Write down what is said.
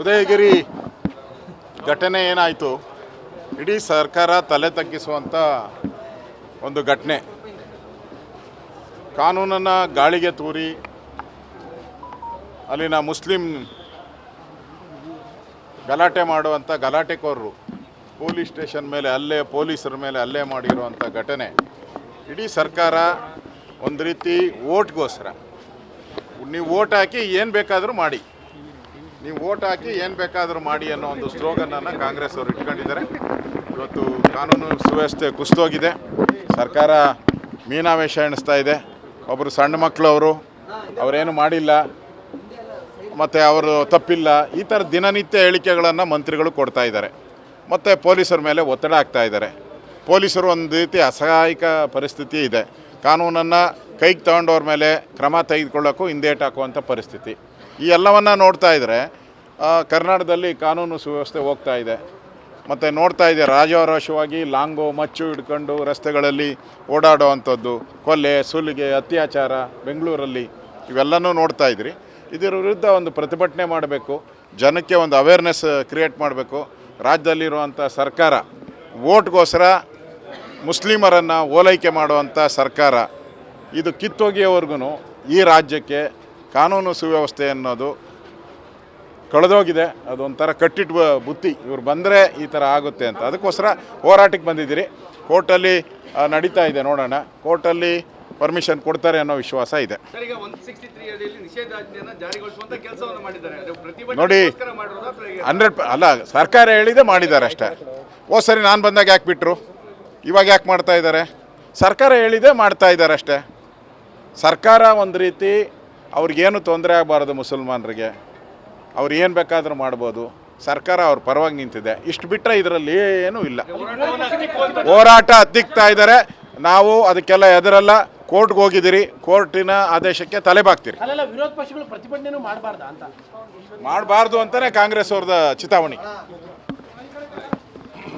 ಉದಯಗಿರಿ ಘಟನೆ ಏನಾಯಿತು? ಇಡೀ ಸರ್ಕಾರ ತಲೆ ತಗ್ಗಿಸುವಂಥ ಒಂದು ಘಟನೆ. ಕಾನೂನನ್ನು ಗಾಳಿಗೆ ತೂರಿ, ಅಲ್ಲಿನ ಮುಸ್ಲಿಂ ಗಲಾಟೆ ಮಾಡುವಂಥ ಗಲಾಟೆಕೋರರು ಪೊಲೀಸ್ ಸ್ಟೇಷನ್ ಮೇಲೆ, ಅಲ್ಲೇ ಪೊಲೀಸರ ಮೇಲೆ ಅಲ್ಲೇ ಮಾಡಿರುವಂಥ ಘಟನೆ. ಇಡೀ ಸರ್ಕಾರ ಒಂದು ರೀತಿ ಓಟ್ಗೋಸ್ಕರ ನೀವು ಓಟ್ ಹಾಕಿ ಏನು ಬೇಕಾದರೂ ಮಾಡಿ. ನೀವು ಓಟ್ ಹಾಕಿ ಏನು ಬೇಕಾದರೂ ಮಾಡಿ ಅನ್ನೋ ಒಂದು ಸ್ಲೋಗನನ್ನು ಕಾಂಗ್ರೆಸ್ ಅವರು ಇಟ್ಕೊಂಡಿದ್ದಾರೆ. ಇವತ್ತು ಕಾನೂನು ಸುವ್ಯವಸ್ಥೆ ಕುಸಿದೋಗಿದೆ. ಸರ್ಕಾರ ಮೀನಾವೇಶ ಎಣಿಸ್ತಾ ಇದೆ. ಒಬ್ಬರು ಸಣ್ಣ ಮಕ್ಕಳು ಅವರು, ಅವರೇನು ಮಾಡಿಲ್ಲ. ಮತ್ತು ಅವರು ತಪ್ಪಿಲ್ಲ. ಈ ಥರ ದಿನನಿತ್ಯ ಹೇಳಿಕೆಗಳನ್ನು ಮಂತ್ರಿಗಳು ಕೊಡ್ತಾ ಇದ್ದಾರೆ. ಮತ್ತು ಪೊಲೀಸರ ಮೇಲೆ ಒತ್ತಡ ಆಗ್ತಾ ಇದ್ದಾರೆ. ಪೊಲೀಸರು ಒಂದು ರೀತಿ ಅಸಹಾಯಕ ಪರಿಸ್ಥಿತಿ ಇದೆ. ಕಾನೂನನ್ನು ಕೈಗೆ ತಗೊಂಡವ್ರ ಮೇಲೆ ಕ್ರಮ ತೆಗೆದುಕೊಳ್ಳೋಕ್ಕೂ ಹಿಂದೇಟು ಹಾಕುವಂಥ ಪರಿಸ್ಥಿತಿ. ಈ ಎಲ್ಲವನ್ನು ನೋಡ್ತಾ ಇದ್ದರೆ ಕರ್ನಾಟಕದಲ್ಲಿ ಕಾನೂನು ಸುವ್ಯವಸ್ಥೆ ಹೋಗ್ತಾ ಇದೆ. ಮತ್ತು ನೋಡ್ತಾ ಇದೆ ರಾಜಾರೋಷವಾಗಿ ಲಾಂಗು ಮಚ್ಚು ಹಿಡ್ಕೊಂಡು ರಸ್ತೆಗಳಲ್ಲಿ ಓಡಾಡುವಂಥದ್ದು, ಕೊಲೆ, ಸುಲಿಗೆ, ಅತ್ಯಾಚಾರ ಬೆಂಗಳೂರಲ್ಲಿ ಇವೆಲ್ಲನೂ ನೋಡ್ತಾ ಇದ್ರಿ. ಇದರ ವಿರುದ್ಧ ಒಂದು ಪ್ರತಿಭಟನೆ ಮಾಡಬೇಕು, ಜನಕ್ಕೆ ಒಂದು ಅವೇರ್ನೆಸ್ ಕ್ರಿಯೇಟ್ ಮಾಡಬೇಕು. ರಾಜ್ಯದಲ್ಲಿರುವಂಥ ಸರ್ಕಾರ ಓಟ್ಗೋಸ್ಕರ ಮುಸ್ಲಿಮರನ್ನು ಓಲೈಕೆ ಮಾಡುವಂಥ ಸರ್ಕಾರ. ಇದು ಕಿತ್ತೋಗಿಯವರೆಗೂ ಈ ರಾಜ್ಯಕ್ಕೆ ಕಾನೂನು ಸುವ್ಯವಸ್ಥೆ ಅನ್ನೋದು ಕಳೆದೋಗಿದೆ. ಅದೊಂಥರ ಕಟ್ಟಿಟ್ಟು ಬುತ್ತಿ. ಇವ್ರು ಬಂದರೆ ಈ ಥರ ಆಗುತ್ತೆ ಅಂತ. ಅದಕ್ಕೋಸ್ಕರ ಹೋರಾಟಕ್ಕೆ ಬಂದಿದ್ದೀರಿ. ಕೋರ್ಟಲ್ಲಿ ನಡೀತಾ ಇದೆ ನೋಡೋಣ. ಕೋರ್ಟಲ್ಲಿ ಪರ್ಮಿಷನ್ ಕೊಡ್ತಾರೆ ಅನ್ನೋ ವಿಶ್ವಾಸ ಇದೆ. ನೋಡಿ. ಹಂಡ್ರೆಡ್ ಅಲ್ಲ ಸರ್ಕಾರ ಹೇಳಿದೆ ಮಾಡಿದ್ದಾರೆ ಅಷ್ಟೇ. ಓ ಸರಿ ನಾನು ಬಂದಾಗ ಯಾಕೆ ಬಿಟ್ಟರು ಇವಾಗ ಯಾಕೆ ಮಾಡ್ತಾ ಇದ್ದಾರೆ? ಸರ್ಕಾರ ಹೇಳಿದೆ ಮಾಡ್ತಾ ಇದ್ದಾರೆ ಅಷ್ಟೇ. ಸರ್ಕಾರ ಒಂದು ರೀತಿ ಅವ್ರಿಗೇನು ತೊಂದರೆ ಆಗಬಾರ್ದು ಮುಸಲ್ಮಾನರಿಗೆ ಅವ್ರು ಏನು ಬೇಕಾದರೂ ಮಾಡ್ಬೋದು. ಸರ್ಕಾರ ಅವ್ರ ಪರವಾಗಿ ನಿಂತಿದೆ. ಇಷ್ಟು ಬಿಟ್ಟರೆ ಇದರಲ್ಲಿ ಏನೂ ಇಲ್ಲ. ಹೋರಾಟ ಹತ್ತಿಕ್ತಾ ಇದ್ದಾರೆ ನಾವು ಅದಕ್ಕೆಲ್ಲ ಎದರಲ್ಲ. ಕೋರ್ಟ್ಗೆ ಹೋಗಿದ್ದೀರಿ. ಕೋರ್ಟಿನ ಆದೇಶಕ್ಕೆ ತಲೆಬಾಗ್ತೀರಿ ಬಾಕ್ತೀರಿ ವಿರೋಧ ಪಕ್ಷಗಳು ಪ್ರತಿಭಟನೆ ಮಾಡಬಾರ್ದಾ ಅಂತ? ಮಾಡಬಾರ್ದು ಅಂತಲೇ ಕಾಂಗ್ರೆಸ್ ಅವ್ರದ್ದು ಚಿತಾವಣೆ.